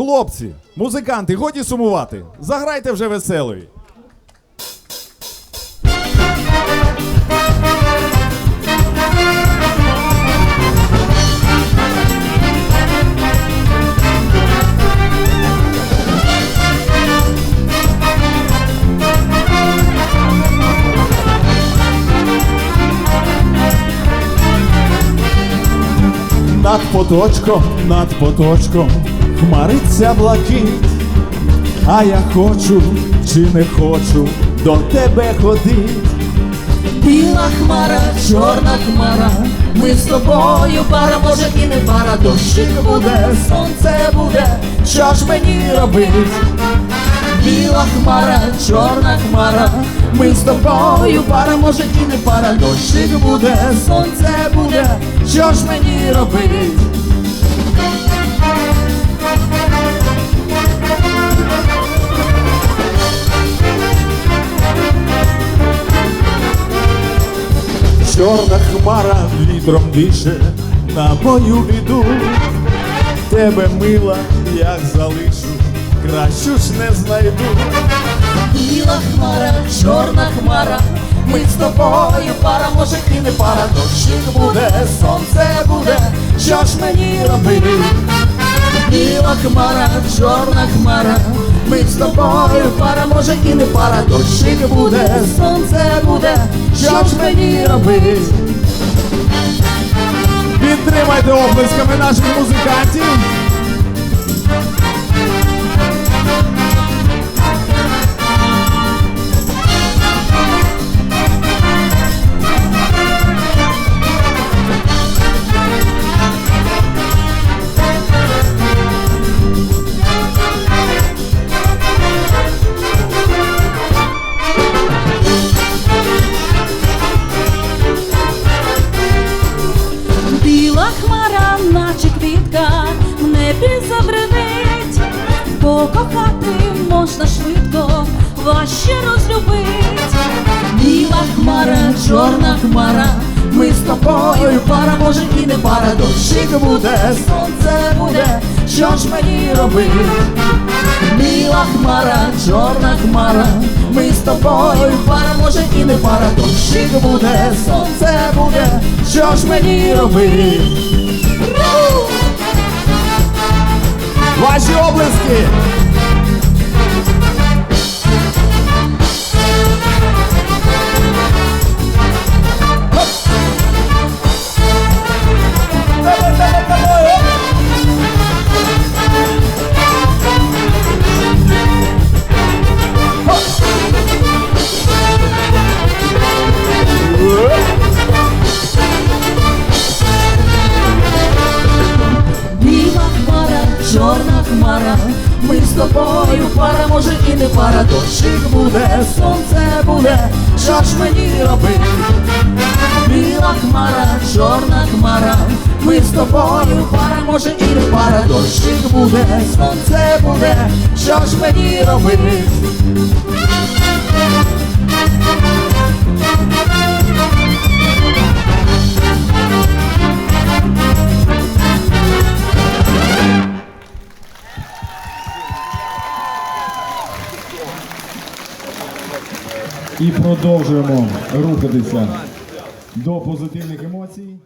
Хлопці, музиканти, годі сумувати. Заграйте вже веселий. Над поточком, над поточком хмариться блакить, а я хочу чи не хочу до тебе ходить. Біла хмара, чорна хмара, ми з тобою пара, може і не пара, дощик буде, сонце буде, що ж мені робить? Біла хмара, чорна хмара, ми з тобою пара, може і не пара, дощик буде, сонце буде, що ж мені робить? Чорна хмара вітром дише на мою біду. Тебе мила, як залишу, кращу ж не знайду. Біла хмара, чорна хмара, ми з тобою пара, може і не пара, дощик буде, сонце буде, що ж мені робити? Біла хмара, чорна хмара, ми з тобою пара, може і не пара, дощик буде, сонце буде, що ж мені робити? Підтримайте оплесками наших музикантів. Наче квітка, в небі забринить, покохати можна швидко, важче розлюбить. Біла хмара, чорна хмара, ми з тобою пара, може і не пара, дощик буде, сонце буде, що ж мені робити? Біла хмара, чорна хмара, ми з тобою пара, може і не пара, дощик буде, сонце буде, що ж мені робити? Ваші ми з тобою пара, може і не пара, дощик буде, сонце буде, що ж мені робити? Біла хмара, чорна хмара, ми з тобою пара, може і не пара, дощик буде, сонце буде, що ж мені робити? І продовжуємо рухатися до позитивних емоцій.